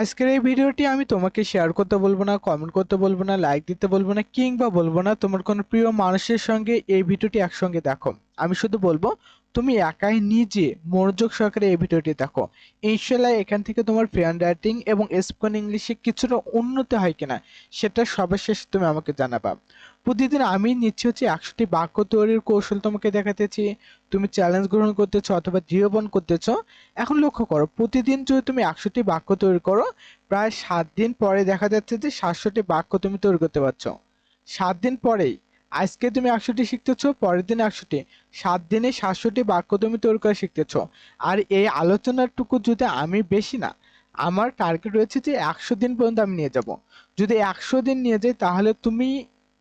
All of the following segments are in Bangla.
আজকের এই ভিডিওটি আমি তোমাকে শেয়ার করতে বলব না কমেন্ট করতে বলব না লাইক দিতে বলব না, কিংবা বলব না তোমার কোনো প্রিয় মানুষের সঙ্গে এই ভিডিওটি একসঙ্গে দেখো। আমি শুধু বলব তুমি একাই নিজে মনোযোগ সহকারে এই ভিডিওটি দেখো। ইনশাল্লাহ এখান থেকে তোমার ফ্রেন্ড রাইটিং এবং স্পোকেন ইংলিশে কিছুটা উন্নতি হয় কিনা, সেটা সবার শেষে তুমি আমাকে জানাবা। প্রতিদিন আমি নিচ্ছি হচ্ছে একশোটি বাক্য তৈরির কৌশল তোমাকে দেখাতেছি তুমি চ্যালেঞ্জ গ্রহণ করতেছ অথবা জীবন করতেছো এখন লক্ষ্য করো, প্রতিদিন যদি তুমি একশোটি বাক্য তৈরি করো, প্রায় সাত দিন পরে দেখা যাচ্ছে যে সাতশোটি বাক্য তুমি তৈরি করতে পারছ। সাত দিন পরেই আজকে তুমি একশোটি শিখতেছো, পরের দিন একশোটি। সাত দিনে সাতশোটি বাক্য তুমি তৈরি করে শিখতেছো। আর এই আলোচনাটুকু যদি আমি বেশি না, আমার টার্গেট রয়েছে যে একশো দিন পর্যন্ত আমি নিয়ে যাব। যদি একশো দিন নিয়ে যাই, তাহলে তুমি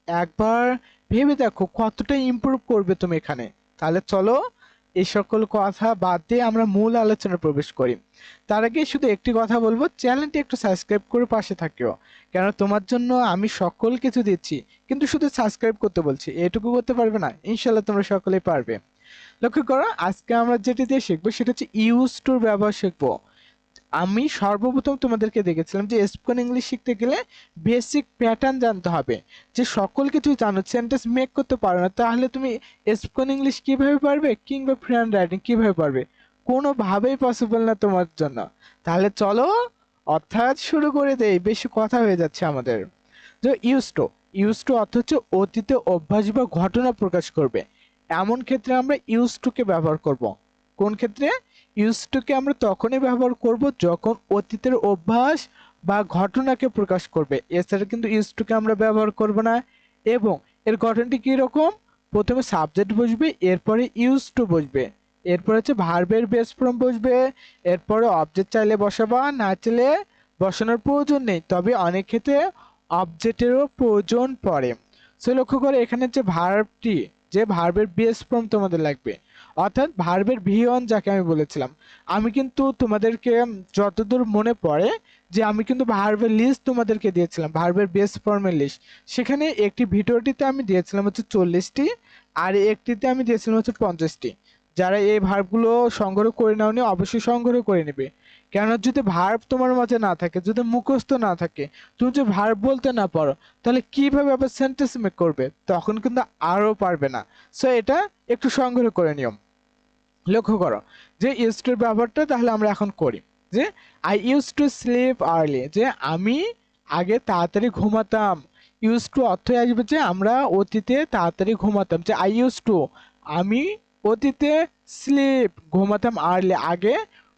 একবার ভেবে দেখো কতটা ইম্প্রুভ করবে তুমি এখানে। তাহলে চলো এই সকল কথা বাদ দিয়ে আমরা মূল আলোচনায় প্রবেশ করি। তার আগে শুধু একটি কথা বলব, চ্যানেলটি একটু সাবস্ক্রাইব করে পাশে থাকিও। কেন তোমার জন্য আমি সকল কিছু দিচ্ছি, কিন্তু শুধু সাবস্ক্রাইব করতে বলছি, এটুকু করতে পারবে না ইনশাল্লাহ তোমরা সকলেই পারবে। লক্ষ্য করো, আজকে আমরা যেটি দিয়ে শিখব সেটা হচ্ছে ইউজ টুর ব্যবহার শিখব। আমি সর্বপ্রথম তোমাদেরকে দেখেছিলাম যে স্পোকেন ইংলিশ শিখতে গেলে বেসিক প্যাটার্ন জানতে হবে। যে সকল কিছু জানো সেন্টেন্স মেক করতে পারো না, তাহলে তুমি স্পোকেন ইংলিশ কীভাবে পারবে কিংবা ফ্রেন্ড রাইটিং কীভাবে পারবে? কোনোভাবেই পসিবল না তোমার জন্য। তাহলে চলো, অর্থাৎ শুরু করে দেই, বেশি কথা হয়ে যাচ্ছে আমাদের। যে ইউজ টু ইউজ টু অর্থ হচ্ছে অতীতে অভ্যাস বা ঘটনা প্রকাশ করবে। এমন ক্ষেত্রে আমরা ইউজ টুকে ব্যবহার করব। কোন ক্ষেত্রে? ইউজ টুকে আমরা তখনই ব্যবহার করব যখন অতীতের অভ্যাস বা ঘটনাকে প্রকাশ করবে। এছাড়া কিন্তু ইউজ টুকে আমরা ব্যবহার করব না। এবং এর গঠনটি কি রকম? প্রথমে সাবজেক্ট বসবে, এরপরে ইউজ টু বসবে। এরপর হচ্ছে ভার্বের বেস ফর্ম বসবে। এরপরে অবজেক্ট চাইলে বসাবা, না চাইলে বসানোর প্রয়োজন নেই। তবে অনেক ক্ষেত্রে অবজেক্টেরও প্রয়োজন পড়ে। সে লক্ষ্য করে, এখানে যে ভার্বটি, যে ভার্বের বেস ফর্ম তোমাদের লাগবে অর্থাৎ ভার্বের ভিয়ন যাকে আমি বলেছিলাম, আমি কিন্তু তোমাদেরকে যতদূর মনে পড়ে যে আমি কিন্তু ভার্বের লিস্ট তোমাদেরকে দিয়েছিলাম, ভার্বের বেস ফর্মের লিস্ট সেখানে একটি ভিডিওটিতে আমি দিয়েছিলাম হচ্ছে চল্লিশটি, আর একটিতে আমি দিয়েছিলাম হচ্ছে পঞ্চাশটি। যারা এই ভার্বগুলো সংগ্রহ করে নাওনি, অবশ্যই সংগ্রহ করে নেবে। কেন যদি ভার্ব তোমার মাঝে না থাকে, যদি মুখস্থ না থাকে, তুমি যদি ভার্ব বলতে না পারো, তাহলে কীভাবে আবার সেন্টেন্স মেক করবে? তখন কিন্তু আরও পারবে না। সো এটা একটু সংগ্রহ করে নিয়ম লক্ষ্য করো, যে ইউজ টুর ব্যবহারটা তাহলে আমরা এখন করি। যে I use to sleep early যে আমি আগে তাড়াতাড়ি ঘুমাতাম। ইউজ টু অর্থ আসবে যে আমরা অতীতে তাড়াতাড়ি ঘুমাতাম। যে আই ইউজ টু আমি অতীতে স্লিপ ঘুমাতাম আর্লি আগে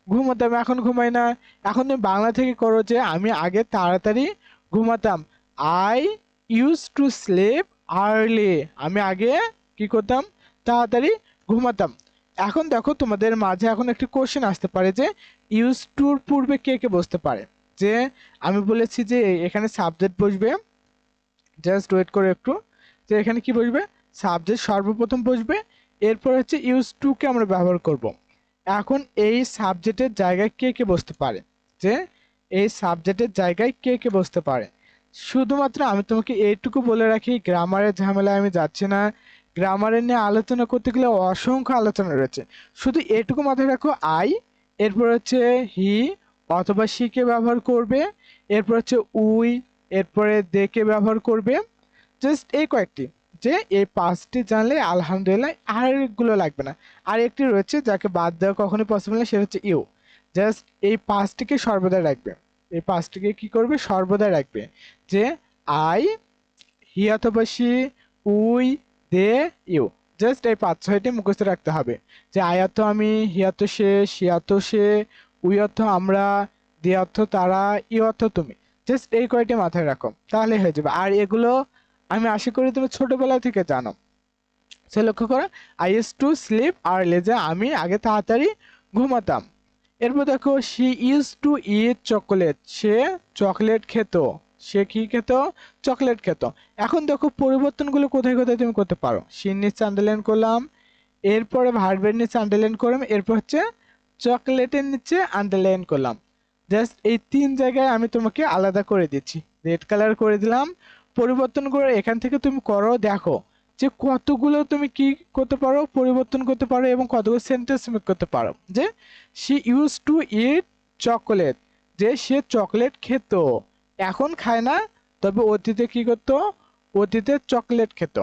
ঘুমাতাম এখন ঘুমাই না। এখন তুমি বাংলা থেকে করো যে, আমি আগে তাড়াতাড়ি ঘুমাতাম। I use to sleep early আমি আগে কি করতাম? তাড়াতাড়ি ঘুমাতাম। এখন দেখো, তোমাদের মাঝে এখন একটি কোশ্চেন আসতে পারে যে ইউজ টুর পূর্বে কে কে বসতে পারে? যে, আমি বলেছি যে, এখানে সাবজেক্ট বসবে। জাস্ট ওয়েট করে একটু। যে, এখানে কি বসবে? সাবজেক্ট সর্বপ্রথম বসবে। এরপর হচ্ছে ইউজ টুকে আমরা ব্যবহার করব। এখন এই সাবজেক্টের জায়গায় কে কে বসতে পারে? যে এই সাবজেক্টের জায়গায় কে কে বসতে পারে? শুধুমাত্র আমি তোমাকে এইটুকু বলে রাখি, গ্রামারের ঝামেলায় আমি যাচ্ছি না। গ্রামারের নিয়ে আলোচনা করতে গেলে অসংখ্য আলোচনা রয়েছে। শুধু এটুকু মাথায় রাখো, আই, এরপর হচ্ছে হি, অথবা শিকে ব্যবহার করবে। এরপর হচ্ছে উই, এরপরে দেখে ব্যবহার করবে। জাস্ট এই কয়েকটি। যে এই পাঁচটি জানলে আলহামদুলিল্লাহ আরেকগুলো লাগবে না। আর একটি রয়েছে যাকে বাদ দেওয়া কখনোই পসিবল না সেটা হচ্ছে ইউ। জাস্ট এই পাঁচটিকে সর্বদা রাখবে। এই পাঁচটিকে কি করবে? সর্বদা রাখবে যে আই, হি অথবা উই, দে, ইউ। জাস্ট এই পাঁচ ছয়টি মুখস্থ রাখতে হবে। যে অর্থ আমি, হি অর্থ সে অর্থ সে, উই অর্থ আমরা, দে অর্থ তারা ই অর্থ তুমি। জাস্ট এই কয়টি মাথায় রাখো, তাহলে হয়ে যাবে। আর এগুলো আমি আশা করি তুমি ছোটবেলা থেকে জানো। সে লক্ষ্য করো I use to sleep early যে আমি আগে তাড়াতাড়ি ঘুমাতাম। এরপর দেখো she use to eat chocolate say chocolate খেত। সে কি খেত? চকলেট খেত। এখন দেখো, পরিবর্তনগুলো কোথায় কোথায় তুমি করতে পারো। শির নিচে আন্ডারলাইন করলাম, এরপরে ভার্বের নিচে আন্ডারলাইন করলাম, এরপর হচ্ছে চকলেটের নিচে আন্ডারলাইন করলাম। জাস্ট এই তিন জায়গায় আমি তোমাকে আলাদা করে দিচ্ছি। রেড কালার করে দিলাম পরিবর্তন করে এখান থেকে তুমি করো, দেখো যে কতগুলো তুমি কি করতে পারো, পরিবর্তন করতে পারো এবং কতগুলো সেন্টেন্স মেক করতে পারো। যে she use to eat chocolate যে সে চকলেট খেত, এখন খায় না, তবে অতীতে কি করতো? অতীতে চকলেট খেত।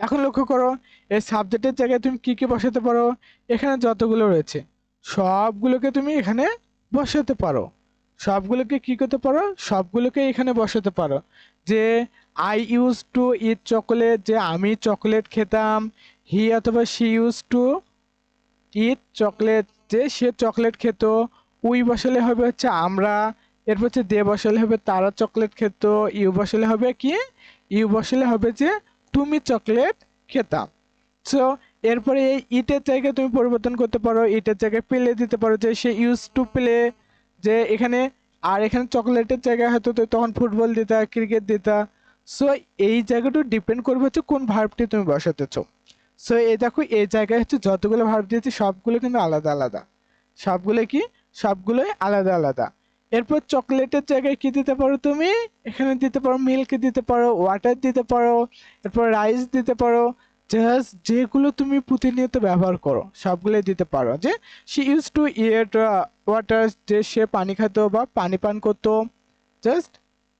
এখন লক্ষ্য করো, এই সাবজেক্টের জায়গায় তুমি কি কি বসাতে পারো? এখানে যতগুলো রয়েছে, সবগুলোকে তুমি এখানে বসাতে পারো। সবগুলোকে কি করতে পারো? সবগুলোকে এখানে বসাতে পারো। যে I use to eat chocolate যে আমি চকলেট খেতাম হি অথবা she use to eat chocolate যে সে চকলেট খেত উই বসালে হবে হচ্ছে আমরা, এরপর হচ্ছে দে বসালে হবে তারা চকলেট খেত ইউ বসালে হবে কি? ইউ বসালে হবে যে তুমি চকলেট খেতাম। সো এরপরে এই ইটের জায়গায় তুমি পরিবর্তন করতে পারো ইটের জায়গায় প্লে দিতে পারো যে সে ইউজ টু প্লে যে এখানে, আর এখানে চকলেটের জায়গায় হয়তো তখন ফুটবল দিতা, ক্রিকেট দিতা। সো এই জায়গাটা ডিপেন্ড করবে হচ্ছে কোন ভার্বটি তুমি বসাতেছো। সো এই দেখো, এই জায়গায় হচ্ছে যতগুলো ভার্ব দিয়েছি, সবগুলো কিন্তু আলাদা আলাদা। সবগুলো কি? সবগুলোই আলাদা আলাদা। এরপর চকলেটের জায়গায় কি দিতে পারো তুমি? এখানে দিতে পারো মিল্ক দিতে পারো ওয়াটার দিতে পারো, এরপর রাইস দিতে পারো। জাস্ট যেগুলো তুমি প্রতিনিয়ত ব্যবহার করো, সবগুলোই দিতে পারো। যে she use to eat water যে সে পানি খেত বা পানি পান করতো জাস্ট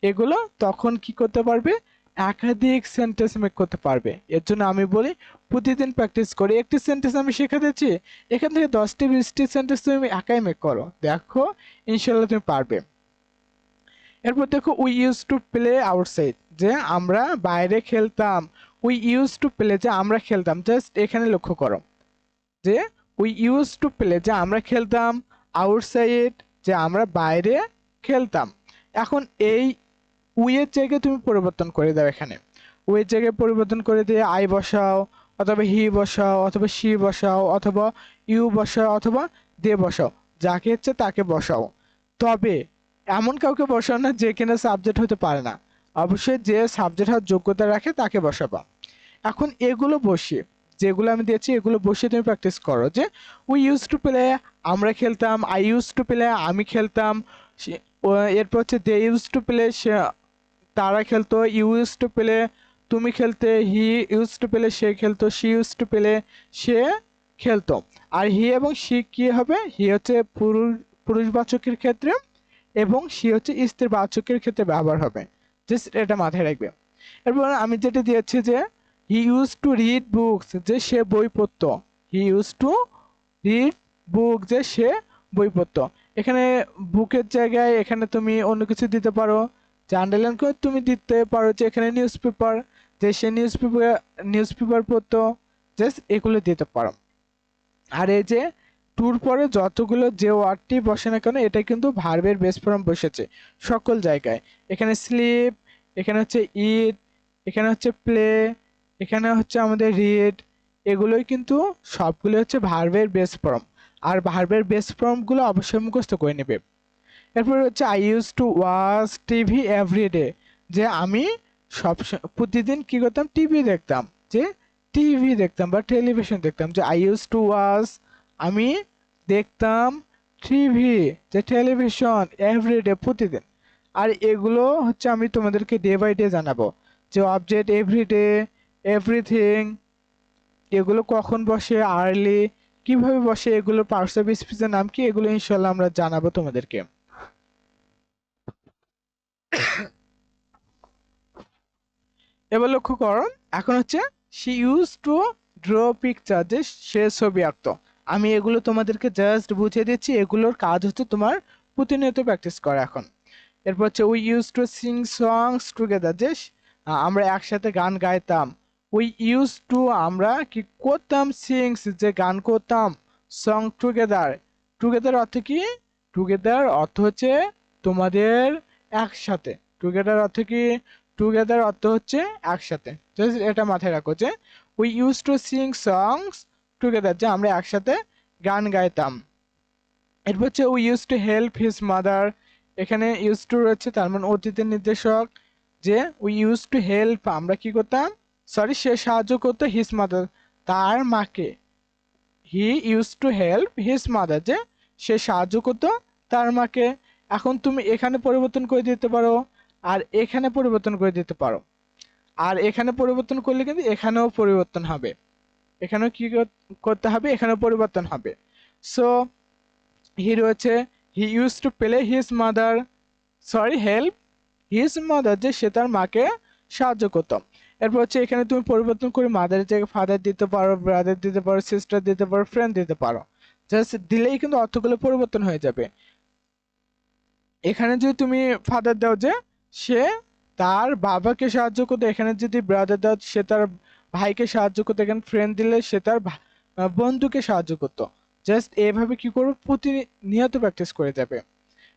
এগুলো তখন কি করতে পারবে? একাধিক সেন্টেন্স মেক করতে পারবে। এর জন্য আমি বলি, প্রতিদিন প্র্যাকটিস করে একটি সেন্টেন্স আমি শেখা দিচ্ছি এখান থেকে দশটি, বিশটি সেন্টেন্স তুমি একাই মেক করো। দেখো ইনশাল্লাহ তুমি পারবে। এরপর দেখো we use to play outside যে আমরা বাইরে খেলতাম উই ইউজ টু প্লে যে আমরা খেলতাম জাস্ট এখানে লক্ষ্য করো, যে উই ইউজ টু প্লে যে আমরা খেলতাম আউটসাইড যে আমরা বাইরে খেলতাম। এখন এই উইয়ের জায়গায় তুমি পরিবর্তন করে দাও এখানে। উইয়ের জায়গায় পরিবর্তন করে দিয়ে আই বসাও, অথবা হি বসাও, অথবা সি বসাও, অথবা ইউ বসাও, অথবা দে বসাও, যাকে হচ্ছে তাকে বসাও। তবে এমন কাউকে বসাও না যে কিনা সাবজেক্ট হতে পারে না। অবশ্যই যে সাবজেক্ট হওয়ার যোগ্যতা রাখে তাকে বসাবা। এখন এগুলো বসিয়ে, যেগুলো আমি দিয়েছি এগুলো বসিয়ে তুমি প্র্যাকটিস করো যে উই ইউজ টু প্লে আমরা খেলতাম আই ইউজ টু প্লে আমি খেলতাম এরপর হচ্ছে দে ইউজ টু প্লে সে, তারা খেলতো ইউ ইউজ টু প্লে তুমি খেলতে হি ইউজ টু প্লে সে খেলতো সি ইউজ টু প্লে সে খেলতো। আর হি এবং সি কি হবে? হি হচ্ছে পুরুষ, পুরুষবাচকের ক্ষেত্রে এবং সি হচ্ছে স্ত্রীবাচকের ক্ষেত্রে ব্যবহার হবে। জাস্ট এটা মাথায় রাখবে। এরপর আমি যেটা দিয়েছি যে he use to read books যে সে বই পড়তো। He use to read book যে সে বই পড়তো। এখানে বুকের জায়গায় এখানে তুমি অন্য কিছু দিতে পারো। যে আন্ডারলাইন করে তুমি দিতে পারো যে এখানে নিউজ পেপার যে সে নিউজ পেপার নিউজ পেপার পড়তো। জাস্ট এগুলো দিতে পারো। আর এই যে টুর পরে যতগুলো যে ওয়ার্ডটি বসে না কেন এটা কিন্তু ভার্বের বেস ফর্ম বসেছে সকল জায়গায়। এখানে স্লিপ এখানে হচ্ছে ইট এখানে হচ্ছে প্লে এখানে হচ্ছে আমাদের রিড এগুলোই কিন্তু সবগুলো হচ্ছে ভার্বের বেস ফর্ম আর ভার্বের বেস ফর্মগুলো অবশ্যই মুখস্থ করে নেবে। এরপর হচ্ছে I use to watch TV every day যে আমি সব প্রতিদিন কী করতাম? টিভি দেখতাম, যে টিভি দেখতাম বা টেলিভিশন দেখতাম, যে আই ইউজ টু ওয়াচ আমি দেখতাম টিভি যে টেলিভিশন এভরিডে প্রতিদিন। আর এগুলো হচ্ছে আমি তোমাদেরকে ডে বাই ডে জানাব। যে অবজেক্ট এভরিডে এভরিথিং এগুলো কখন বসে আর্লি কীভাবে বসে এগুলো পার্টস অফ স্পিচের নাম কি, এগুলো ইনশাল্লাহ আমরা জানাব তোমাদেরকে। এবার লক্ষ্য করো, এখন হচ্ছে she use to draw picture যে সে ছবি আঁকতো। আমি এগুলো তোমাদেরকে জাস্ট বুঝিয়ে দিচ্ছি। এগুলোর কাজ হচ্ছে তোমার প্রতিনিয়ত প্র্যাকটিস করা এখন। এরপর হচ্ছে we use to sing songs together যে আমরা একসাথে গান গাইতাম। উই ইউজ টু আমরা কি করতাম? সিংস যে গান করতাম সং টুগেদার টুগেদার অর্থ কি? টুগেদার অর্থ হচ্ছে তোমাদের একসাথে। টুগেদার অর্থ কি? টুগেদার অর্থ হচ্ছে একসাথে। এটা মাথায় রাখো যে we use to sing songs together যে আমরা একসাথে গান গাইতাম। এরপর হচ্ছে we use to help his mother এখানে ইউজ টু রয়েছে, তার মানে অতীতের নির্দেশক, যে উই ইউজ টু হেল্প আমরা কি করতাম? সরি সে সাহায্য করতো হিজ মাদার তার মাকে। He use to help his mother যে সে সাহায্য করতো তার মাকে। এখন তুমি এখানে পরিবর্তন করে দিতে পারো, আর এখানে পরিবর্তন করে দিতে পারো। আর এখানে পরিবর্তন করলে কিন্তু এখানেও পরিবর্তন হবে। এখানেও কি করতে হবে? এখানেও পরিবর্তন হবে। সো হি রয়েছে he use to play his mother sorry help his mother যে সে তার মাকে সাহায্য করতো। এরপর হচ্ছে, এখানে তুমি পরিবর্তন করে মাদারের জায়গায় ফাদার দিতে পারো ব্রাদার দিতে পারো সিস্টার দিতে পারো ফ্রেন্ড দিতে পারো। জাস্ট দিলেই কিন্তু অর্থগুলো পরিবর্তন হয়ে যাবে। এখানে যদি তুমি ফাদার দাও যে, সে তার বাবাকে সাহায্য করতো, এখানে যদি ব্রাদার দাও, সে তার ভাইকে সাহায্য করতে এখানে ফ্রেন্ড দিলে সে তার বন্ধুকে সাহায্য করতো। জাস্ট এভাবে কি করব? প্রতিনিয়ত প্র্যাকটিস করে যাবে।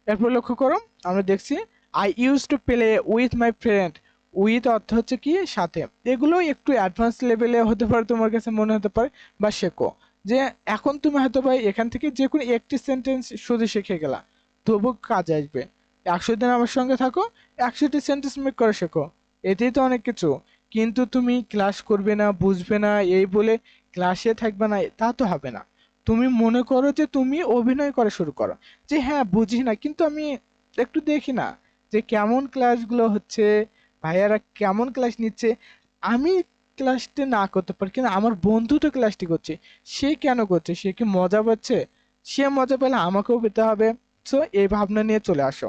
এরপর লক্ষ্য করো, আমরা দেখছি I use to play with my friend with অর্থ হচ্ছে কি? সাথে। এগুলো একটু অ্যাডভান্স লেভেলে হতে পারে, তোমার কাছে মনে হতে পারে, বা শেখো। যে এখন তুমি হয়তো ভাই এখান থেকে যে কোনো একটি সেন্টেন্স শুধু শিখে গেলা, তবু কাজে আসবে। একশো দিন আমার সঙ্গে থাকো, একশোটি সেন্টেন্স মেক করে শেখো। এতেই তো অনেক কিছু। কিন্তু তুমি ক্লাস করবে না, বুঝবে না, এই বলে ক্লাসে থাকবে না, তা তো হবে না। তুমি মনে করো যে তুমি অভিনয় করা শুরু করো। যে হ্যাঁ বুঝি না, কিন্তু আমি একটু দেখি না যে কেমন ক্লাসগুলো হচ্ছে, ভাইয়ারা কেমন ক্লাস নিচ্ছে। আমি ক্লাসটি না করতে পারি, কিন্তু আমার বন্ধু তো ক্লাসটি করছে, সে কেন করছে? সে কি মজা পাচ্ছে? সে মজা পেলে আমাকেও পেতে হবে। সো এই ভাবনা নিয়ে চলে আসো।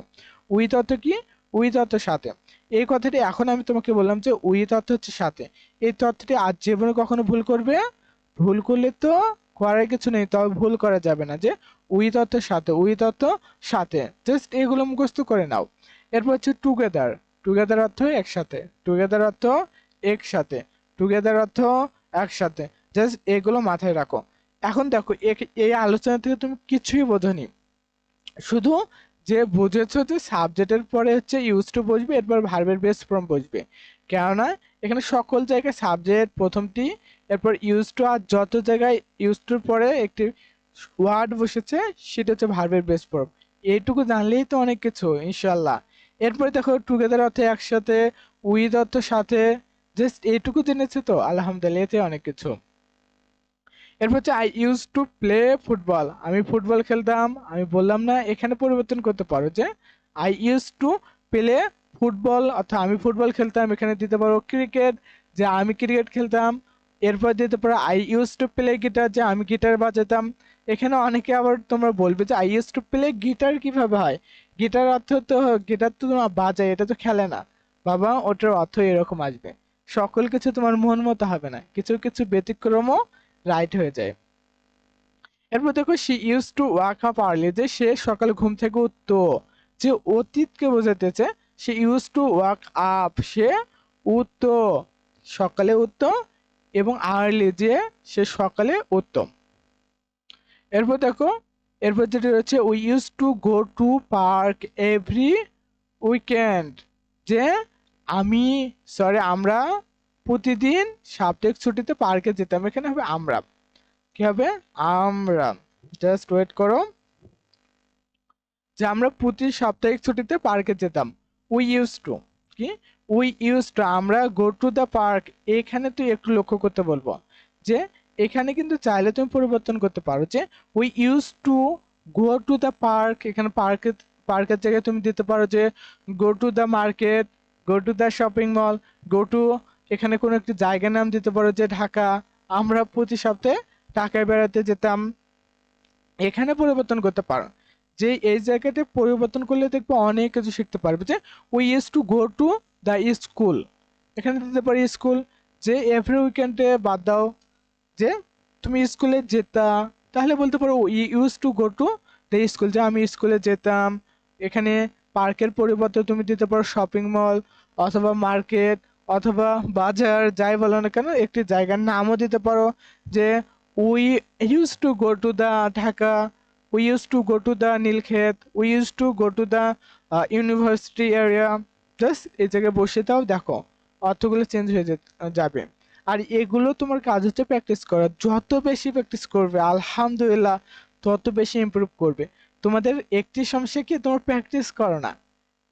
উইথ অর্থ কি? উইথ অর্থ সাথে। এই কথাটি এখন আমি তোমাকে বললাম যে উইথ অর্থ হচ্ছে সাথে। এই তথ্যটি আজ জীবনে কখনো ভুল করবে? ভুল করলে তো করার কিছু নেই, তবে ভুল করা যাবে না যে উইথ অর্থ সাথে উইথ অর্থ সাথে। জাস্ট এগুলো মুখস্থ করে নাও। এরপর হচ্ছে টুগেদার টুগেদার অর্থ একসাথে। টুগেদার অর্থ একসাথে। টুগেদার অর্থ একসাথে। জাস্ট এগুলো মাথায় রাখো। এখন দেখো এই আলোচনা থেকে তুমি কিছুই বোঝনি। শুধু যে বুঝেছ যে সাবজেক্টের পরে হচ্ছে ইউজ টু বসবে এরপর ভার্বের বেস ফর্ম বসবে কেননা এখানে সকল জায়গায় সাবজেক্ট প্রথমটি, এরপর ইউজ টু আর যত জায়গায় ইউজ টুর পরে একটি ওয়ার্ড বসেছে, সেটা হচ্ছে ভার্বের বেস ফর্ম এইটুকু জানলেই তো অনেক কিছু ইনশাল্লাহ এরপরে দেখো টুগেদার অর্থে একসাথে উইথ অর্থ সাথে জাস্ট এইটুকু জেনেছে তো? আলহামদুলিল্লাহ, এতে অনেক কিছু। এরপর হচ্ছে I use to play football আমি ফুটবল খেলতাম, আমি বললাম না, এখানে পরিবর্তন করতে পারো যে I use to play football অর্থাৎ আমি ফুটবল খেলতাম, এখানে দিতে পারো ক্রিকেট যে আমি ক্রিকেট খেলতাম, এরপর দিতে পারো I use to play guitar যে আমি গিটার বাজাতাম। এখানে অনেকে আবার তোমরা বলবে যে I use to play guitar কীভাবে হয়? গিটার অর্থ তো গিটার তো তোমার বাজায়, এটা তো খেলে না। বাবা, ওটার অর্থ এরকম আসবে। সকল কিছু তোমার মন মতো হবে না। কিছু কিছু ব্যতিক্রমও রাইট হয়ে যায়। এরপর দেখো she use to walk up early যে সে সকালে ঘুম থেকে উঠতো। যে অতীতকে বোঝাতেছে সে ইউজ টু ওয়াক আপ সে উঠতো, সকালে উঠতো এবং আর্লি যে সে সকালে উঠতো। এরপর দেখো, এরপর যেটা রয়েছে we use to go to park every weekend যে আমি সরি আমরা প্রতিদিন সাপ্তাহিক ছুটিতে পার্কে যেতাম। এখানে হবে আমরা কি হবে? আমরা জাস্ট ওয়েট করো। যে আমরা প্রতি সাপ্তাহিক ছুটিতে পার্কে যেতাম। উই ইউজ টু কি? উই ইউজ টু আমরা গো টু দ্য পার্ক এখানে তুই একটু লক্ষ্য করতে বলব। যে এখানে কিন্তু চাইলে তুমি পরিবর্তন করতে পারো। যে we use to go to the park এখানে পার্কে পার্কের জায়গায় তুমি দিতে পারো যে go to the market go to the shopping mall go to এখানে কোনো একটি জায়গার নাম দিতে পারো যে ঢাকা। আমরা প্রতি সপ্তাহে ঢাকায় বেড়াতে যেতাম। এখানে পরিবর্তন করতে পারো। যে এই জায়গাতে পরিবর্তন করলে দেখব অনেক কিছু শিখতে পারবে যে we use to go to the school এখানে দিতে পারি স্কুল যে এভরি উইকেন্ডে বাদ দাও। যে তুমি স্কুলে যেতা। তাহলে বলতে পারো use to go to the school যে আমি স্কুলে যেতাম। এখানে পার্কের পরিবর্তে তুমি দিতে পারো শপিং মল অথবা মার্কেট অথবা বাজার যাই বলো না কেন, একটি জায়গার নামও দিতে পারো যে we use to go to the Dhaka we use to go to the Nilkhet we use to go to the university area just এই জায়গায় বসে দাও দেখো, অর্থগুলো চেঞ্জ হয়ে যাবে। আর এগুলো তোমার কাজ হচ্ছে প্র্যাকটিস করা। যত বেশি প্র্যাকটিস করবে, আলহামদুলিল্লাহ, তত বেশি ইমপ্রুভ করবে। তোমাদের একটি সমস্যা কি? তোমার প্র্যাকটিস করো না।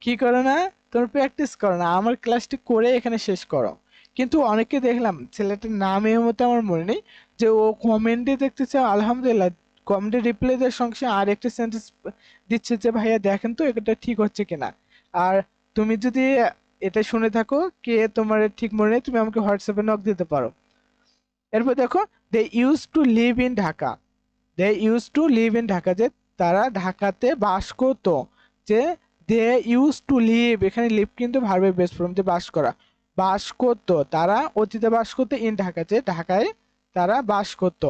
কি করো না? তোমার প্র্যাকটিস করো না, আমার ক্লাসটি করে এখানে শেষ করো। কিন্তু অনেকে দেখলাম, ছেলেটার নাম এই মতো আমার মনে নেই, যে ও কমেন্টে দেখতে চাও আলহামদুলিল্লাহ। কমেন্টে রিপ্লাই দেওয়ার সঙ্গে সঙ্গে আর একটা সেন্টেন্স দিচ্ছে যে, ভাইয়া, দেখেন তো এটা ঠিক হচ্ছে কিনা। আর তুমি যদি এটা শুনে থাকো কে তোমার ঠিক মনে নেই, তুমি আমাকে হোয়াটসঅ্যাপে নক দিতে পারো। এরপর দেখো they use to live in Dhaka they use to live in Dhaka যে তারা ঢাকাতে বাস করতো, যে দে ইউজ টু লিভ এখানে লিভ কিন্তু ভার্বের বেস ফর্ম দিয়ে বাস করা। বাস করতো, তারা অতীতে বাস করতো ইন ঢাকাতে ঢাকায় তারা বাস করতো।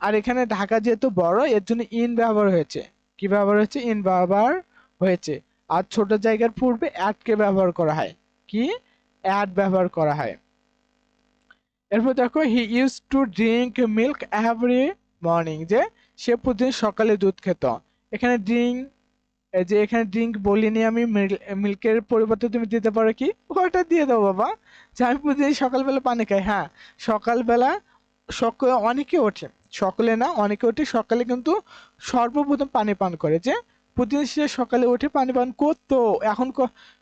আর এখানে ঢাকা যেহেতু বড়, এর জন্য ইন ব্যবহার হয়েছে। কি ব্যবহার হয়েছে? ইন ব্যবহার হয়েছে। আর ছোট জায়গার পূর্বে অ্যাডকে ব্যবহার করা হয়। কি? অ্যাড ব্যবহার করা হয়। এরপর দেখো he use to drink milk every morning যে, সে প্রতিদিন সকালে দুধ খেত। এখানে ড্রিঙ্ক যে এখানে ড্রিঙ্ক বলিনি আমি মিল্কের পরিবর্তে তুমি দিতে পারো কি? ওটা দিয়ে দাও বাবা। যে আমি প্রতিদিন সকালবেলা পানি খাই হ্যাঁ সকালবেলা সকালে, অনেকে ওঠে, সকলে না, অনেকে ওঠে, সকালে কিন্তু সর্বপ্রথম পানি পান করে যে, প্রতিদিন সে সকালে উঠে পানি পান করতো, এখন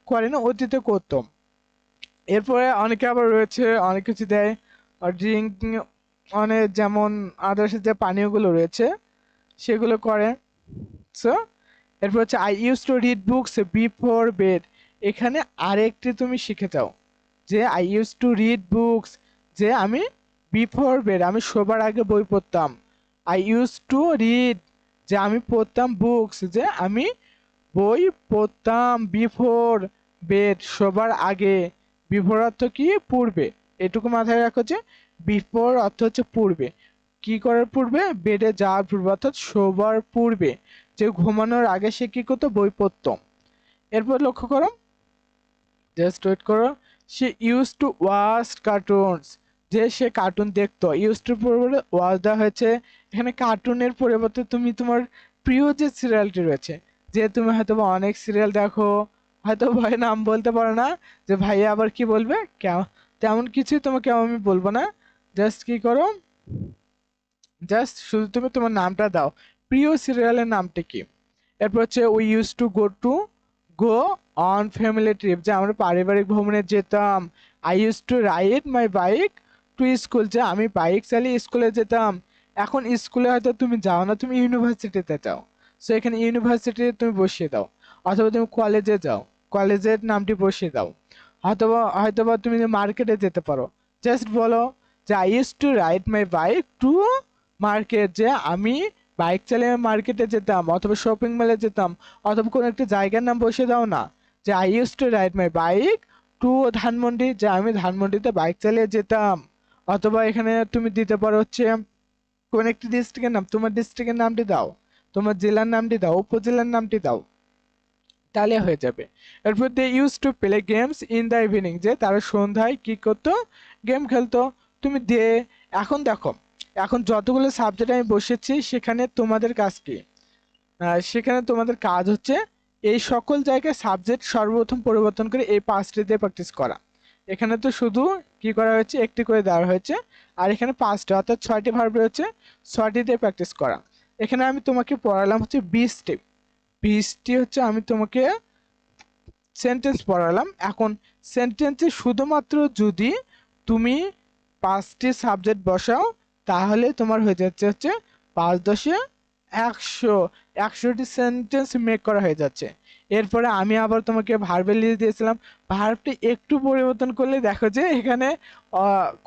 করে না অতীতে করতো। এরপরে অনেকে আবার রয়েছে, অনেক কিছু দেয়, আর ড্রিঙ্ক অনেক যেমন আদার্স যে পানীয়গুলো রয়েছে, সেগুলো করে। সো এরপর হচ্ছে I use to read books before bed এখানে আরেকটি তুমি শিখে যাও, যে I use to read books যে, আমি বিফোর বেড আমি শোবার আগে বই পড়তাম। আই ইউজ টু রিড যে, আমি পড়তাম বুকস যে, আমি বই পড়তাম বিফোর বেড শোবার আগে। বিফোর অর্থ কি? পূর্বে। এটুকু মাথায় রাখো যে বিফোর অর্থ হচ্ছে পূর্বে। কি করার পূর্বে? বেডে যাওয়ার পূর্বে, অর্থাৎ শোবার পূর্বে। যে ঘুমানোর আগে সে কি করতো? বই পড়তো। এরপর লক্ষ্য করো। জাস্ট ওয়েট করো। সে ইউজ টু ওয়াচ কার্টুনস যে সে কার্টুন দেখতো। ইউজ টু পরিবর্তে ওয়াচ দেওয়া হয়েছে। এখানে কার্টুনের পরিবর্তে তুমি তোমার প্রিয় যে সিরিয়ালটি রয়েছে, যে তুমি হয়তো অনেক সিরিয়াল দেখো, হয়তো ভয় নাম বলতে পারো না, যে ভাইয়া আবার কি বলবে? তেমন কিছুই তোমাকে আমি বলব না। জাস্ট কি করো? জাস্ট শুধু তুমি তোমার নামটা দাও। প্রিয় সিরিয়ালের নামটা কি? এরপর হচ্ছে we use to go to go on family trip যে আমরা পারিবারিক ভ্রমণে যেতাম। I use to ride my bike to school যে আমি বাইক চালিয়ে স্কুলে যেতাম। এখন স্কুলে হয়তো তুমি যাও না, তুমি ইউনিভার্সিটিতে যাও। সো এখানে ইউনিভার্সিটি তুমি বসিয়ে দাও। অথবা তুমি কলেজে যাও। কলেজের নামটি বসিয়ে দাও। অথবা, হয়তোবা তুমি মার্কেটে যেতে পারো। জাস্ট বলো যে I use to ride my bike to market যে আমি বাইক চালিয়ে মার্কেটে যেতাম অথবা শপিং মলে যেতাম অথবা কোনো একটা জায়গার নাম বসে দাও না। যে I use to ride my bike to Dhanmondi যে আমি ধানমন্ডিতে বাইক চালিয়ে যেতাম। অথবা এখানে তুমি দিতে পারো হচ্ছে কোন একটি ডিস্ট্রিক্টের নাম, তোমার ডিস্ট্রিক্টের নামটি দাও, তোমার জেলার নামটি দাও, উপজেলার নামটি দাও, তাহলে হয়ে যাবে। এরপর they use to play games in the evening যে তারা সন্ধ্যায় কি করতো? গেম খেলতো। তুমি দে, এখন দেখো এখন যতগুলো সাবজেক্ট আমি বসেছি সেখানে তোমাদের কাজ কি? সেখানে তোমাদের কাজ হচ্ছে এই সকল জায়গায় সাবজেক্ট সর্বপ্রথম পরিবর্তন করে এই পাঁচটি দিয়ে প্র্যাকটিস করা। এখানে তো শুধু কি করা হয়েছে? একটি করে দেওয়া হয়েছে। আর এখানে পাঁচটা, অর্থাৎ ছয়টি ভার্ব রয়েছে, ছয়টি দিয়ে প্র্যাকটিস করা। এখানে আমি তোমাকে পড়ালাম হচ্ছে বিশটি বিশটি হচ্ছে আমি তোমাকে সেন্টেন্স পড়ালাম। এখন সেন্টেন্সে শুধুমাত্র যদি তুমি পাঁচটি সাবজেক্ট বসাও তাহলে তোমার হয়ে যাচ্ছে হচ্ছে পাঁচ দশে একশো। একশোটি সেন্টেন্স মেক করা হয়ে যাচ্ছে। এরপরে আমি আবার তোমাকে ভার্বের লিস্ট দিয়েছিলাম। ভার্বটি একটু পরিবর্তন করলে দেখো যে এখানে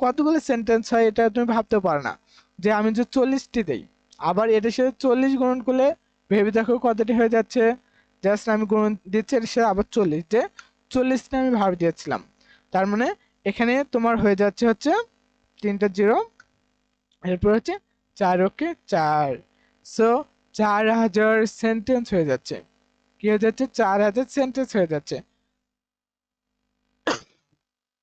কতগুলো সেন্টেন্স হয় এটা তুমি ভাবতে পারো না। যে আমি যে চল্লিশটি দিই, আবার এটার সাথে চল্লিশ গুণন করলে ভেবে দেখো কতটি হয়ে যাচ্ছে। জাস্ট আমি গুণন দিচ্ছি এর সাথে আবার চল্লিশ। যে চল্লিশটা আমি ভাব দিয়েছিলাম। তার মানে এখানে তোমার হয়ে যাচ্ছে হচ্ছে তিনটা জিরো এরপর হচ্ছে চার ওকে চার। সো চার হাজার সেন্টেন্স হয়ে যাচ্ছে। কি হয়ে যাচ্ছে? চার হাজার সেন্টেন্স হয়ে যাচ্ছে।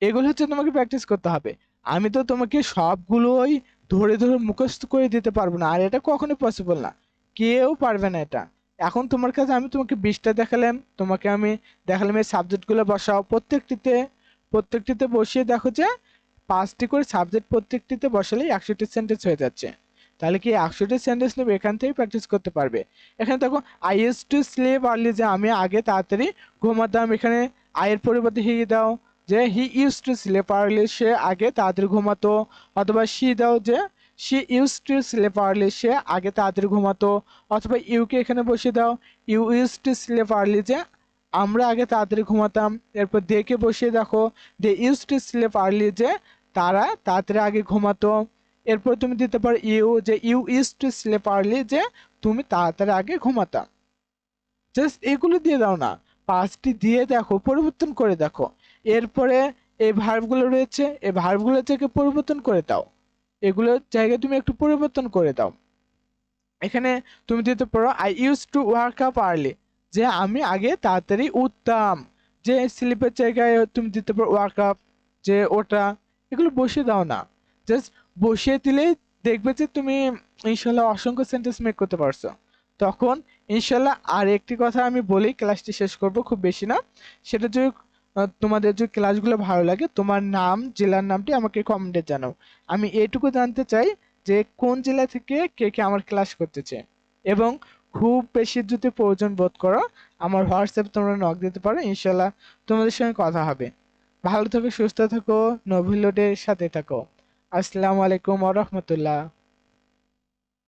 এগুলো হচ্ছে তোমাকে প্র্যাকটিস করতে হবে। আমি তো তোমাকে সবগুলোই ধরে ধরে মুখস্থ করে দিতে পারব না। আর এটা কখনোই পসিবল না। কেউ পারবে না এটা। এখন তোমার কাছে আমি তোমাকে বিশটা দেখালাম। তোমাকে আমি দেখালাম এই সাবজেক্টগুলো বসাও। প্রত্যেকটিতে প্রত্যেকটিতে বসিয়ে দেখো যে পাঁচটি করে সাবজেক্ট প্রত্যেকটিতে বসালেই একশোটি সেন্টেন্স হয়ে যাচ্ছে। তাহলে কি একশোটি সেন্টেন্স নেবে? এখান থেকেই প্র্যাকটিস করতে পারবে। এখানে দেখো I use to sleep early যে আমি আগে তাড়াতাড়ি ঘুমাতাম, এখানে আয়ের পরিবর্তে হি দাও, যে he use to sleep early সে আগে তাড়াতাড়ি ঘুমাতো, অথবা শি দাও, যে she use to sleep early সে আগে তাড়াতাড়ি ঘুমাতো, অথবা ইউকে এখানে বসিয়ে দাও you use to sleep early যে আমরা আগে তাড়াতাড়ি ঘুমাতাম। এরপর দেখে বসিয়ে দেখো they use to sleep early যে তারা তাড়াতাড়ি আগে ঘুমাতো। এরপর তুমি দিতে পারো ইউ, যে you use to sleep early যে তুমি তাড়াতাড়ি আগে ঘুমাতাম জাস্ট এগুলো দিয়ে দাও না। পাঁচটি দিয়ে দেখো, পরিবর্তন করে দেখো। এরপরে এই ভার্বগুলো রয়েছে, এই ভার্বগুলো থেকে পরিবর্তন করে দাও। এগুলোর জায়গায় তুমি একটু পরিবর্তন করে দাও। এখানে তুমি দিতে পারো I use to work up early যে আমি আগে তাড়াতাড়ি উঠতাম। যে স্লিপের জায়গায় তুমি দিতে পারো ওয়ার্ক আপ যে ওটা এগুলো বসিয়ে দাও না। জাস্ট বসিয়ে দিলেই দেখবে যে তুমি ইনশাল্লাহ অসংখ্য সেন্টেন্স মেক করতে পারছ। তখন ইনশাল্লাহ আর একটি কথা আমি বলি ক্লাসটি শেষ করব, খুব বেশি না। সেটা যদি তোমাদের যদি ক্লাসগুলো ভালো লাগে, তোমার নাম, জেলার নামটি আমাকে কমেন্টে জানাও। আমি এটুকু জানতে চাই যে কোন জেলা থেকে কে কে আমার ক্লাস করতেছে। এবং খুব বেশি যদি প্রয়োজন বোধ করো, আমার হোয়াটসঅ্যাপ তোমরা নক দিতে পারো, ইনশাল্লাহ তোমাদের সঙ্গে কথা হবে। ভালো থাকো সুস্থ থাকো নভিলোডের সাথে থাকো। আসসালামু আলাইকুম ওয়া রাহমাতুল্লাহ।